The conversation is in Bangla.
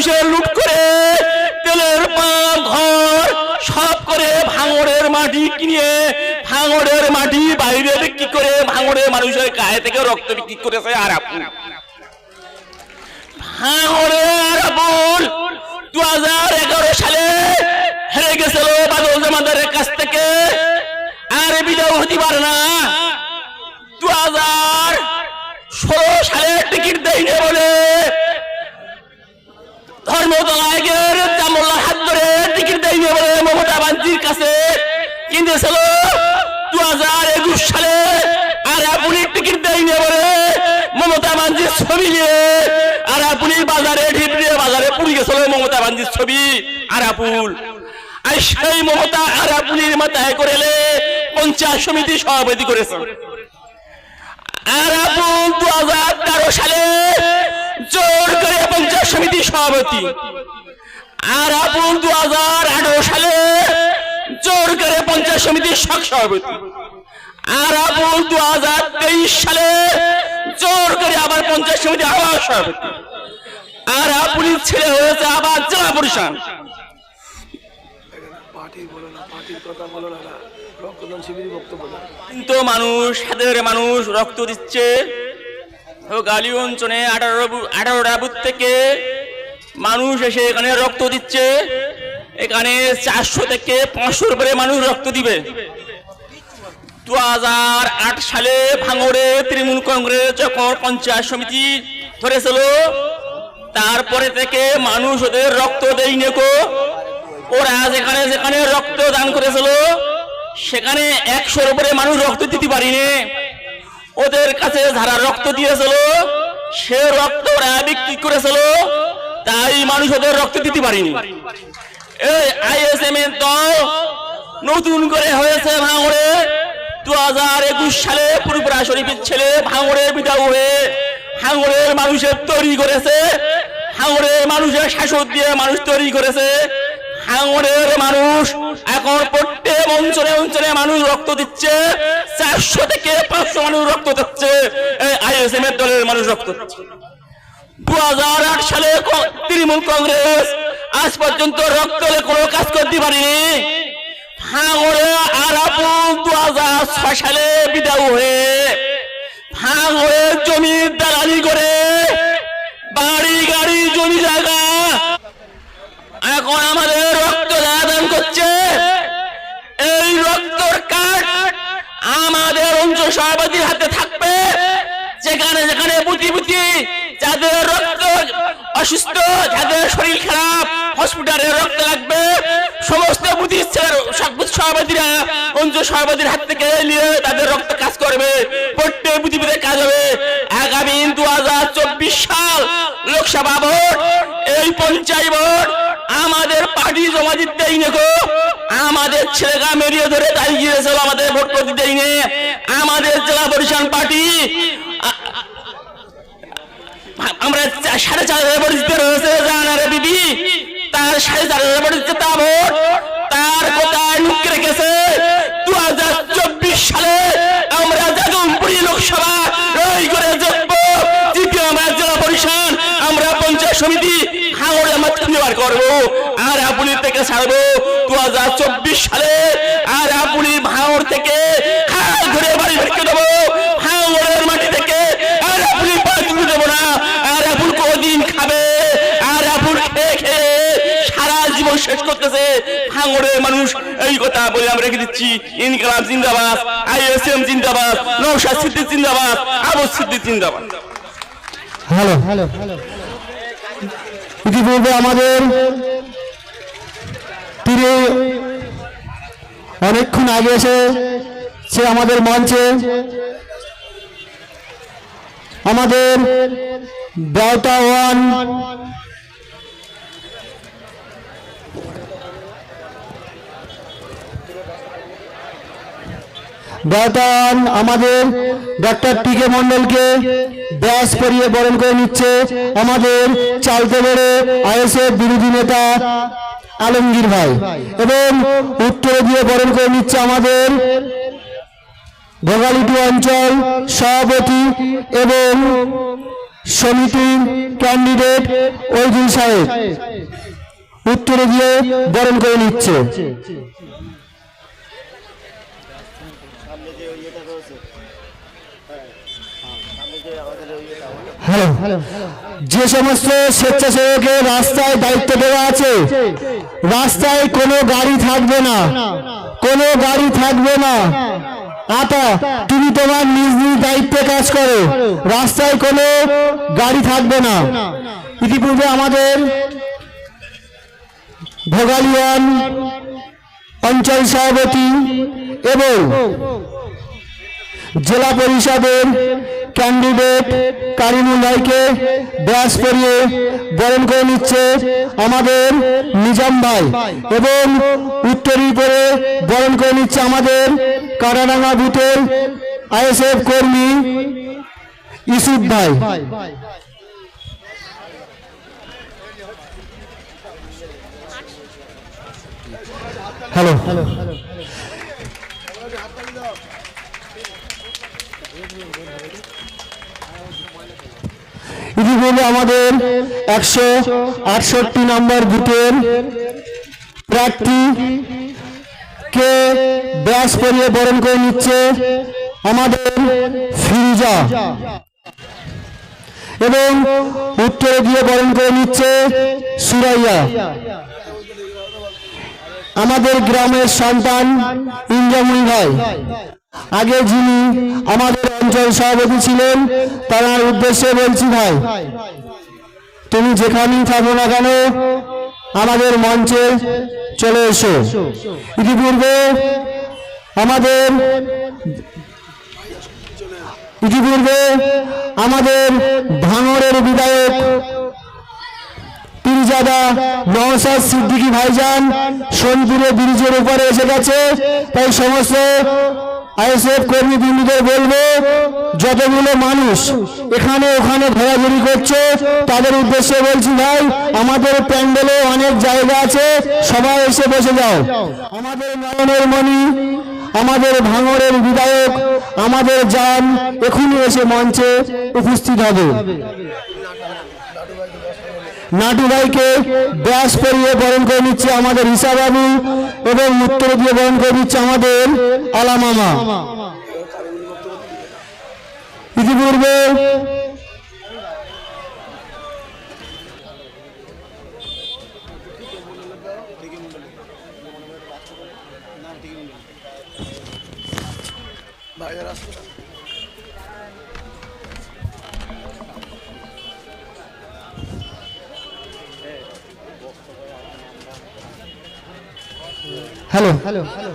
মানুষের লুট করে তেলের পাম্প ঘর সব করে ভাঙড়ের মাটি কিনে ভাঙড়ের মাটি বাইরে বিক্রি করে ভাঙড়ের মানুষের গায়ে থেকে রক্ত বিক্রি করেছে আর আপনি ভাঙড়ে আর আপন দু হাজার এগারো সালে হেরে গেছিল বাদল জামাদারের কাছ থেকে। আর বিদায় হতে পারে না দু হাজার ষোলো সালে টিকিট দেয়নি বলে ধর্মদলায়ের জামুল্লাহ হাত ধরে টিকিট দেয়নি বলে মমতা বাঞ্চির কাছে। কিনেছিল দু হাজার একুশ সালে আর আপনি টিকিট দেয়নি বলে মমতা বাঞ্চির ছবি নিয়ে আর আপনি বাজারে ঢিপ দিয়ে বাজারে পুড়ে গেছিল মমতা বাঞ্চির ছবি, আর আপুল আর সেই মমতা আর আপুলির মাথায় করেলে পঞ্চায়েত সমিতি সভাপতি করেছে। আর আপন দু হাজার তেরো সালে জোর করে পঞ্চায়েত সমিতি সভাপতি। আর আপন দু হাজার আঠারো সালে জোর করে পঞ্চায়েত সমিতির সহ সভাপতি। আর আপন দু হাজার তেইশ সালে জোর করে আবার পঞ্চায়েত সমিতি আবার সভাপতি। আর আপনি ছেলে হয়েছে আবার জেলা পরিষদ। কিন্তু মানুষ সাধারণ মানুষ রক্ত দিচ্ছে। ও গালি অঞ্চলে আঠারো আঠারোটা বুথ থেকে মানুষ এসে এখানে রক্ত দিচ্ছে। এখানে চারশো থেকে পাঁচশোর উপরে মানুষ রক্ত দিবে। দু হাজার আট সালে ভাঙড়ে তৃণমূল কংগ্রেস যখন পঞ্চায়েত সমিতি ধরেছিল, তারপরে থেকে মানুষ ওদের রক্ত দেয় নেকো ওরা যেখানে যেখানে রক্ত দান করেছিল, সেখানে একশোর উপরে মানুষ রক্ত দিতে পারিনি। ওদের কাছে যারা রক্ত দিয়েছিল, সে রক্ত ওরা বিক্রি করেছিল, তাই মানুষ ওদের রক্ত দিতে পারিনি। এর নতুন করে হয়েছে ভাঙড়ে। দু হাজার একুশ সালে পুরপুরা শরীফের ছেলে ভাঙড়ে বিদায় হয়ে ভাঙড়ের মানুষের তৈরি করেছে। ভাঙড়ের মানুষের শাসক দিয়ে মানুষ তৈরি করেছে। ভাঙড়ের মানুষ। এখন প্রত্যেক অঞ্চলে অঞ্চলে মানুষ রক্ত দিচ্ছে। চারশো থেকে পাঁচশো মানুষ রক্ত দিচ্ছে। এই দলের মানুষ রক্ত দু হাজার আট সালে তৃণমূল কংগ্রেস আজ পর্যন্ত রক্ত হলে কোনো কাজ করতে পারিনি। ভাঙড়ে আর দু হাজার ছয় সালে বিদায় হয়ে ভাঙড়ে জমির দালালি করে বাড়ি গাড়ি জমি জায়গা। এখন আমাদের সভাপতির হাতে থাকবে। যেখানে যেখানে বুতি বুতি যাদের রক্ত অসুস্থ, যাদের শরীর খারাপ হসপিটালে রক্ত লাগবে। সমস্ত বুথ সভাপতিরা অঞ্চল সভাপতির হাত থেকে নিয়ে তাদের রক্ত কাজ করবে। প্রত্যেক বুথে কাজ হবে। আগামী দু হাজার চব্বিশ সাল লোকসভা ভোট, এই পঞ্চায়েত ভোট আমাদের পার্টি জমা দিতে আমাদের ছেলেরা মেরিয়ে ধরে তাই গিয়েছিল, আমাদের ভোট করতে আমাদের জেলা পরিষদ পার্টি আমরা সাড়ে চার হাজার বিবি। তার সাড়ে চার হাজার তা ভোট তার দু হাজার চব্বিশ সালে আমরা জাগমপুরি লোকসভা রই করে জিতবো জিতে আমরা জেলা পরিষদ আমরা পঞ্চায়েত সমিতি হাঙড়ে ব্যবহার করব আর আপনি থেকে ছাড়বো। দু হাজার চব্বিশ সালে আর আপনি ভাঙড় থেকে খাল ঘুরে বাড়ি দেবো। ভাঙড়ের মাটি থেকে আর আপনি পা তুলে দেবো না। আর আপনি কদিন খাবে আর আপনি খেয়ে খেয়ে সারা জীবন শেষ করতেছে ভাঙড়ের মানুষ। এই কথা বলে আমরা রেখে দিচ্ছি ইনকালাম জিন্দাবাদ আইএসএম জিন্দাবাদ নৌশাদ সিদ্দিক জিন্দাবাদ আবু সিদ্দিক জিন্দাবাদ। Hello hello. ইতিপূর্বে আমাদের তিনি অনেকক্ষণ আগে এসে সে আমাদের মঞ্চে আমাদের দেওতা ওয়ান বেতন আমাদের ডক্টর টি কে মন্ডলকে ব্যাস পরিয়ে বরণ করে নিচ্ছে আমাদের চালতে বেড়ে আইএসএফ বিরোধী নেতা আলমগীর ভাই। এবং উত্তরে দিয়ে বরণ করে নিচ্ছে আমাদের ভোগালিটি অঞ্চল সভাপতি এবং সমিতির ক্যান্ডিডেট ওইদুল সাহেব। উত্তরে দিয়ে বরণ করে নিচ্ছে। হ্যালো। যে সমস্ত স্বেচ্ছাসেবকের রাস্তায় দায়িত্ব দেওয়া আছে রাস্তায় কোনো গাড়ি থাকবে না কোনো গাড়ি থাকবে না। আতা তুমি তোমার নিজ নিজ দায়িত্বে কাজ করো রাস্তায় কোনো গাড়ি থাকবে না। ইতিপূর্বে আমাদের ভোগালিয়ান অঞ্চল সভাপতি এবং জেলা পরিষদের ক্যান্ডিডেট কারিমুল ভাইকে ব্যাস পরিয়ে বরণ করে নিচ্ছে আমাদের নিজাম ভাই এবং উত্তরী করে বরণ করে নিচ্ছে আমাদের কারাডাঙ্গা বুথের আইএসএফ কর্মী ইসুফ ভাই। Hello hello. ইতিপূর্বে আমাদের একশো আটষট্টি নম্বর বুথের প্রার্থী কে ব্যাস পরিয়ে বরণ করে নিচ্ছে আমাদের ফিরুজা। এবং উত্তরে দিয়ে বরণ করে নিচ্ছে সুরাইয়া। আমাদের গ্রামের সন্তান ইন্দ্রামণি ভাই। আগে যিনি আমাদের অঞ্চল সভাপতি ছিলেন, তার উদ্দেশ্যে বলছি ভাই, তুমি যেখানেই থাকো না কেন, আমাদের মঞ্চে চলে এসো। ইতিপূর্বে আমাদের ইতিপূর্বে আমাদের ভাঙরের বিধায়ক পীরজাদা নওসাদ সিদ্দিকী ভাইজান সোনপুরে ব্রিজের উপরে এসে গেছে। তাই সমস্ত আইএসএফ কর্মী বিন্দুদের বলব, যতগুলো মানুষ এখানে ওখানে ঘোরাঘুরি করছে, তাদের উদ্দেশ্যে বলছি ভাই, আমাদের প্যান্ডেলে অনেক জায়গা আছে, সবাই এসে বসে যাও। আমাদের নয়নের মণি, আমাদের ভাঙরের বিধায়ক, আমাদের যান এখনই এসে মঞ্চে উপস্থিত হবে। নাটু ভাইকে ব্যাস পরিয়ে বরণ করে নিচ্ছে আমাদের বাবু এবং উত্তরে দিয়ে বরণ করে নিচ্ছে আমাদের আলা মামা। ইতিপূর্বে রাস্তা হ্যালো